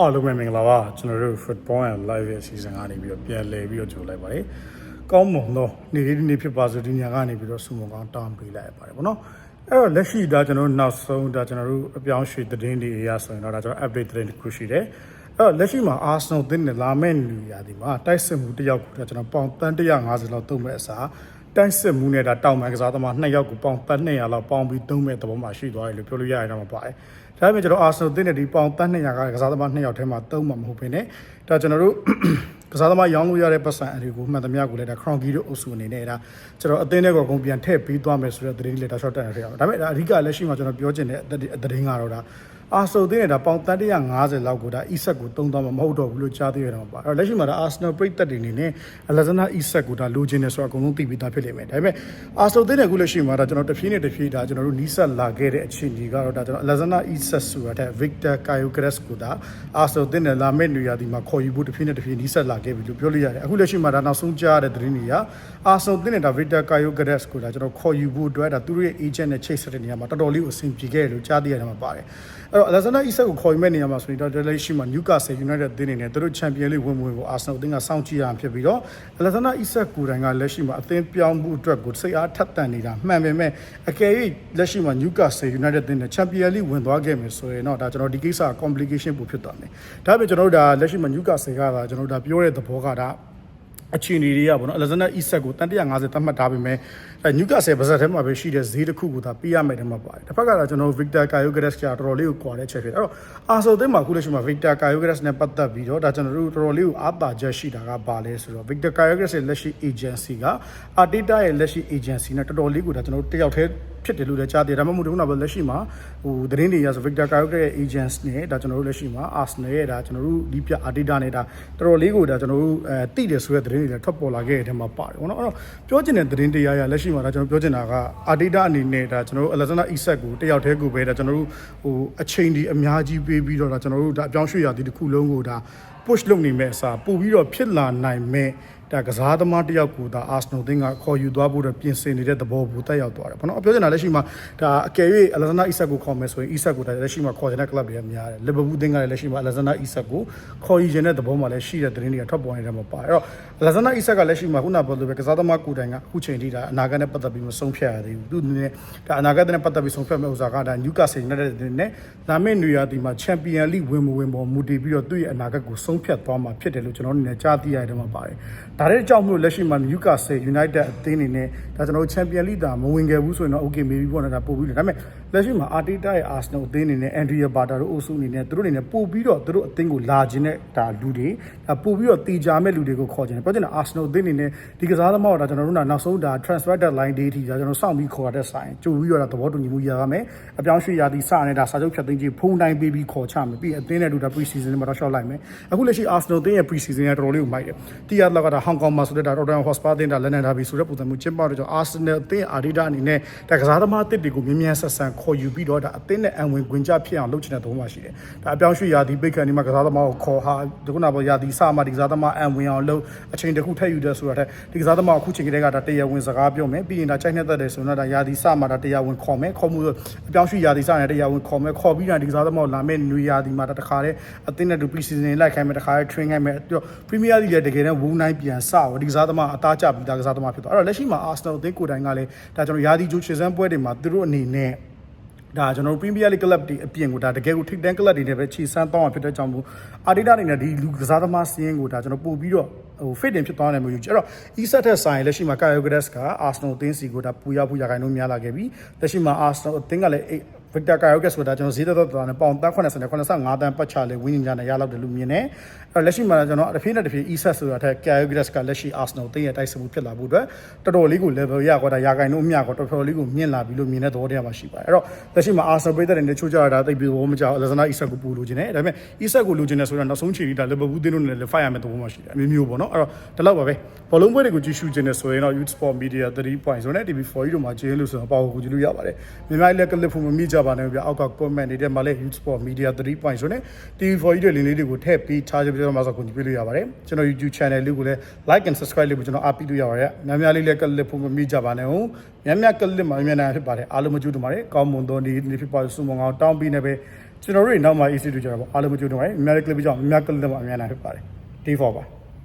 အားလုံးပဲမင်္ဂလာပါကျွန်တော်တို့ Football and Live ရဲ့ season ကနေပြီးတော့ပြန်လည်ပြီးတော့ကြိုလိုက်ပါတယ်ကောင်းမွန်သောနေ့လေးဒီနေ့ဖြစ်ပါစို့ဒီညကနေပြီးတော့ဆုမွန်ကောင်းတောင်းပေးလိုက်ရပါတယ်ဗောနော်အဲ့တော့လက်ရှိဒါကျွန်တော်တို့နောက်ဆုံးဒါကျွန်တော်တို့အပြောင်းရွှေ့သတင်းတွေအရဆိုရင်တော့ဒါကျွန်တော် update သတင်းတစ်ခုရှိတယ်အဲ့တော့လက်ရှိမှာ Arsenal တင်းနဲ့လာမယ့်လူရာဒီမှာတိုက်စစ်မှုတစ်ယောက်ကိုဒါကျွန်တော်ပေါင်တန်း150လောက်သုံးမဲ့အစား တိုက်စစ်မှုနဲ့ဒါတောင်ပန်ကစားသမား2ယောက်ကိုပေါင်တန်း200လောက်ပေါင်ပြီးသုံးမဲ့သဘောမှရှိသွားတယ်လို့ပြောလို့ရရင်တော့မပါတယ်ဒါပေမဲ့ကျွန်တော်အာဆနယ်တင်းနဲ့ဒီပေါင်တန်း200ကကစားသမား2ယောက်ထဲမှာသုံးမှာမဟုတ်ဘဲနဲ့ဒါကျွန်တော်တို့ကစားသမားရောင်းလို့ရတဲ့ပတ်စံအတွေကိုမှန်သမျှကိုလည်းဒါ crown key တို့အုပ်စုအနေနဲ့ဒါကျွန်တော်အသင်းတွေကကုန်ပြန်ထည့်ပေးသွားမယ်ဆိုတဲ့သတင်းလေးဒါ short တက်နေရအောင်ဒါပေမဲ့ဒါအဓိကလက်ရှိမှာကျွန်တော်ပြောချင်တဲ့သတင်းကတော့ဒါ အာဆယ်တင်းနဲ့ဒါပေါင်တန်း150လောက်ကိုဒါ e-set ကိုတုံးသွားမှာမဟုတ်တော့ဘူးလို့ကြားသိရတော့ပါအဲ့တော့လက်ရှိမှာဒါ Arsenal ပြိသက်တွေအနေနဲ့ Alexander e-set ကိုဒါလိုချင်တယ်ဆိုတော့အကုန်လုံးသိပြီးသားဖြစ်လိမ့်မယ်ဒါပေမဲ့ Arsenal တင်းနဲ့အခုလက်ရှိမှာဒါကျွန်တော်တစ်ဖြည်းနဲ့တစ်ဖြည်းဒါကျွန်တော်တို့နီးစပ်လာခဲ့တဲ့အခြေအနေကတော့ဒါကျွန်တော် Alexander e-set ဆိုတာတဲ့ Victor Kyogres ကိုဒါ Arsenal တင်းနဲ့လာမယ့်နေရာဒီမှာခေါ်ယူဖို့တစ်ဖြည်းနဲ့တစ်ဖြည်းနီးစပ်လာခဲ့ပြီလို့ပြောလို့ရတယ်အခုလက်ရှိမှာဒါနောက်ဆုံးကြားရတဲ့သတင်းတွေက Arsenal တင်းနဲ့ဒါ Victor Kyogres ကိုဒါကျွန်တော်ခေါ်ယူဖို့အတွက်ဒါသူတို့ရဲ့ agent နဲ့ချိတ်ဆက်တဲ့နေရာမှာတော်တော်လေးကိုအဆင်ပြေခဲ့တယ်လို့ကြားသိရတယ်မှာပါတယ်အဲ့တော့ Alexander Isak ကိုခေါ်ယူမဲ့နေရာမှာဆိုရင်တော့လက်ရှိမှာ Newcastle United အသင်းနေနဲ့သူတို့ Champions League ဝင်ဝင်ကို Arsenal အသင်းကစောင့်ကြည့်ရအောင်ဖြစ်ပြီးတော့ Alexander Isak ကိုယ်တိုင်ကလက်ရှိမှာအသင်းပြောင်းမှုအတွက်ကိုစိတ်အားထက်သန်နေတာမှန်ပေမဲ့အကယ်၍လက်ရှိမှာ Newcastle United အသင်းနဲ့ Champions League ဝင်သွားခဲ့မယ်ဆိုရင်တော့ဒါကျွန်တော်ဒီကိစ္စ complication ပိုဖြစ်သွားမယ်ဒါပေမဲ့ကျွန်တော်တို့ဒါလက်ရှိမှာ Newcastle ကဒါကျွန်တော်တို့ဒါပြောတဲ့သဘောကဒါ အခြေအနေတွေကပေါ့နော် Alexander Isak ကိုတန်150သတ်မှတ်ထားပေမဲ့အဲ Newcastle ဗဇက်ထဲမှာပဲရှိတဲ့ဈေးတစ်ခုကိုသာပေးရမယ်တမှာပါတယ်တစ်ဖက်ကတော့ကျွန်တော် Victor Kyogres ကတော်တော်လေးကိုကွာတဲ့ချက်ဖြစ်တယ်အဲ့တော့ Arsenal တင်းမှာအခုလက်ရှိမှာ Victor Kyogres နဲ့ပတ်သက်ပြီးတော့ဒါကျွန်တော်တို့တော်တော်လေးကိုအားပါချက်ရှိတာကဘာလဲဆိုတော့ Victor Kyogres ရဲ့လက်ရှိ agency က Arteta ရဲ့လက်ရှိ agency နဲ့တော်တော်လေးကိုဒါကျွန်တော်တို့တယောက်တည်းဖြစ်တယ်လို့လည်းကြားတယ်ဒါမှမဟုတ်ဘူးနော်လက်ရှိမှာဟိုသတင်းတွေရဆို Victor Kyogres ရဲ့ agents နဲ့ဒါကျွန်တော်တို့လက်ရှိမှာ Arsenal ရဲ့ဒါကျွန်တော်တို့ဒီပြ Arteta နဲ့ဒါတော်တော်လေးကိုဒါကျွန်တော်တို့အဲတိတယ်ဆိုတဲ့သတင်းတွေလည်းထွက်ပေါ်လာခဲ့တဲ့ထဲမှာပါတယ်ဘောနော်အဲ့တော့ပြောချင်တဲ့သတင်းတရားရလက်ရှိမှာဒါကျွန်တော်ပြောချင်တာက Arteta အနေနဲ့ဒါကျွန်တော်တို့ Alexander Isak ကိုတယောက်တည်းကိုပဲဒါကျွန်တော်တို့ဟိုအချိန်ဒီအများကြီးပေးပြီးတော့ဒါကျွန်တော်တို့ဒါအပြောင်းရွှေ့ရသည်တစ်ခုလုံးကိုဒါ push လုပ်နေမဲ့အစားပို့ပြီးတော့ဖြစ်လာနိုင်မဲ့ ဒါကစားသမားတယောက်ကိုဒါ Arsenal တင်းကခေါ်ယူသွားဖို့တော့ပြင်ဆင်နေတဲ့သဘောကိုတက်ရောက်သွားတယ်ဘာလို့ပြောချင်တာလက်ရှိမှာဒါအကယ်၍ Alexander Isak ကိုခေါ်မယ်ဆိုရင် Isak ကိုဒါလက်ရှိမှာခေါ်တဲ့ club တွေကများတယ် Liverpool တင်းကလည်းလက်ရှိမှာ Alexander Isak ကိုခေါ်ယူခြင်းတဲ့သဘောမှာလည်းရှိတဲ့သတင်းတွေကထွက်ပေါ်နေတဲ့မှာပါတယ်အဲ့တော့ Alexander Isak ကလက်ရှိမှာခုနပြောလို့ပဲကစားသမားကိုယ်တိုင်ကအခုချိန်ထိဒါအနာဂတ်နဲ့ပတ်သက်ပြီးမဆုံးဖြတ်ရသေးဘူးသူအနေနဲ့ဒါအနာဂတ်နဲ့ပတ်သက်ပြီးဆုံးဖြတ်မဲ့ဥစ္စာကဒါ Newcastle United နဲ့လာမယ့်နေရာဒီမှာ Champion League ဝင်မဝင်ပေါ်မူတည်ပြီးတော့သူ့ရဲ့အနာဂတ်ကိုဆုံးဖြတ်သွားမှာဖြစ်တယ်လို့ကျွန်တော်အနေနဲ့ကြားသိရတယ်မှာပါတယ်ဒါတဲ့ကြောင့်မို့လက်ရှိမှာ Newcastle United အသင်းအနေနဲ့ဒါကျွန်တော်တို့ Champion League ဒါမဝင်ခဲ့ဘူးဆိုရင်တော့ okay maybe ပေါ့နော်ဒါပို့ပြီးတယ်ဒါပေမဲ့လက်ရှိမှာ Arteta ရဲ့ Arsenal အသင်းအနေနဲ့ Andrea Barta တို့အုပ်စုအနေနဲ့သူတို့အနေနဲ့ပို့ပြီးတော့သူတို့အသင်းကိုလာခြင်းနဲ့ဒါလူတွေဒါပို့ပြီးတော့တီကြမဲ့လူတွေကိုခေါ်ခြင်းတယ်ပြောချင်တာ Arsenal အသင်းအနေနဲ့ဒီကစားသမားတော့ဒါကျွန်တော်တို့နောက်ဆုံးဒါ transfer deadline day ထိဒါကျွန်တော်စောင့်ပြီးခေါ်ရတဲ့ဆိုင်ကြိုပြီးတော့သဘောတူညီမှုရရမယ်အပြောင်းရွှေ့ရသည်စနေတာစာချုပ်ဖြတ်သိမ်းခြင်းဖုန်းတိုင်းပေးပြီးခေါ်ချမယ်ပြီးအသင်းနဲ့တူဒါ pre season မှာတော့ short လိုက်မယ်အခုလက်ရှိ Arsenal အသင်းရဲ့ pre season ကတော်တော်လေးကိုမိုက်တယ်တီယာလောက်ကဒါ Hong Kong မှာဆိုတဲ့ဒါ Tottenham Hotspur အသင်းဒါလက်နက်ထားပြီးဆိုတဲ့ပုံစံမျိုးကျင်းပတော့ကျွန်တော် Arsenal အသင်း Adidas အနေနဲ့ဒါကစားသမားအသစ်တွေကိုမြင်းမြန်ဆက်ဆန်ခေါ်ယူပြီးတော့ဒါအသင်းနဲ့အံဝင်ခွင်ကြဖြစ်အောင်လုပ်ချင်တဲ့သဘောမှရှိတယ်ဒါအပြောင်းရွှေ့ရသည်ပိတ်ခံဒီမှာကစားသမားကိုခေါ်ဟာဒီခုနကရသည်စမှဒီကစားသမားအံဝင်အောင်လုပ်အချိန်တစ်ခုထည့်ယူတဲ့ဆိုတာတဲ့ဒီကစားသမားအခုချိန်ကလေးကဒါတရားဝင်စကားပြောမယ်ပြီးရင်ဒါကြိုက်နေတဲ့တဲ့ဆိုတော့ဒါရသည်စမှဒါတရားဝင်ခေါ်မယ်ခေါ်မှုအပြောင်းရွှေ့ရသည်စနဲ့တရားဝင်ခေါ်မယ်ခေါ်ပြီးတော့ဒီကစားသမားကိုလာမယ့်နွေရာသီမှာတခါတည်းအသင်းနဲ့ဒူပရီစီဇန်လိုက်ခိုင်းမယ်တခါတည်း train ခိုင်းမယ်ပြီးတော့ Premier League လည်းတကယ်တမ်းဝူးနိုင်ပြန်စတော့ဒီကစားသမားအသားကျပြီးဒါကစားသမားဖြစ်သွားအဲ့တော့လက်ရှိမှာ Arsenal အသင်းကိုယ်တိုင်ကလည်းဒါကျွန်တော်ရာသီဂျိုးချေစမ်းပွဲတွေမှာသူတို့အနေနဲ့ဒါကျွန်တော်တို့ Premier League club တွေအပြင်ကိုဒါတကယ်ကိုထိပ်တန်း club တွေနဲ့ပဲခြေစမ်းတောင်းအောင်ဖြစ်တဲ့ကြောင့်မို့အာဒီတာအနေနဲ့ဒီလူကစားသမားစင်းကိုဒါကျွန်တော်ပို့ပြီးတော့ဟို fit တင်ဖြစ်သွားတယ်မျိုးယူအဲ့တော့ Isak ထက်ဆိုင်လက်ရှိမှာ Kyle Gres က Arsenal အသင်းစီကိုဒါပူရောက်ပူရခိုင်လို့များလာခဲ့ပြီလက်ရှိမှာ Arsenal အသင်းကလည်း Victor Karius ဆိုတာကျွန်တော်ဈေးသက်သက်တာနဲ့ပေါင်တန်း80နဲ့85တန်းပတ်ချလေဝင်းညင်ကြနဲ့ရလောက်တယ်လို့မြင်တယ်။အဲ့လက်ရှိမှာကျွန်တော်တစ်ဖြည်းနဲ့တစ်ဖြည်း Isak ဆိုတာထက် Karius ကလက်ရှိ Arsenal တင်းရဲ့တိုက်စစ်မှုဖြစ်လာဖို့အတွက်တော်တော်လေးကို level ရကွာဒါရာဂိုင်တို့အမြကွာတော်တော်လေးကိုမြင့်လာပြီလို့မြင်တဲ့သဘောတရားမှာရှိပါတယ်။အဲ့တော့လက်ရှိမှာ Arsenal ပြည်သက်တွေနဲ့ချိုးကြတာသိပြီးဘောမကြောက် Alexander Isak ကိုပူလို့ခြင်းတယ်။ဒါပေမဲ့ Isak ကိုလိုချင်တယ်ဆိုတာနောက်ဆုံးချိန်ထိဒါ Liverpool တင်းတို့နဲ့လည်း fight ရမယ့်သဘောမှာရှိတယ်။အမျိုးမျိုးပေါ့နော်။အဲ့တော့ဒီလောက်ပါပဲ။ဘောလုံးပွဲတွေကိုကြည့်ရှုခြင်းနဲ့ဆိုရင်တော့ Youth Sport Media 3.0နဲ့ TV4 ကြီးတို့မှာကျင်းလို့ဆိုတော့ပေါ့ကိုကြည့်လို့ရပါတယ်။မြန်မာလက်ကလစ်ဖို့မမိကြပါနဲ့ဗျာ။အောက်က comment တွေထဲမှာလည်း Youth Sport Media 3.0နဲ့ TV4 ကြီးတွေလင်းလေးတွေကိုထည့်ပြီးထားကြပြီးတော့မှဆိုကိုကြည့်ပြလို့ရပါတယ်။ကျွန်တော် YouTube channel လေးကိုလည်း like and subscribe လေးကိုကျွန်တော်အားပေးလို့ရပါတယ်။များများလေးလက်ကလစ်ဖို့မမိကြပါနဲ့ဟုတ်။များများကလစ်မှာမြန်မြန်ဖြစ်ပါတယ်။အားလုံးမကြည့်တူပါတယ်။ကောင်းမွန်သောနေ့နေ့ဖြစ်ပါစုံမအောင်တောင်းပြီးနေပဲကျွန်တော်တို့တွေနောက်မှာ EC2 ကြတော့ပေါ့အားလုံးမကြိုးတော့ပါဘူးအများကြီး clip ကြောင့်အများ clip မှာအများနိုင်ဖြစ်ပါတယ် D4 ပါ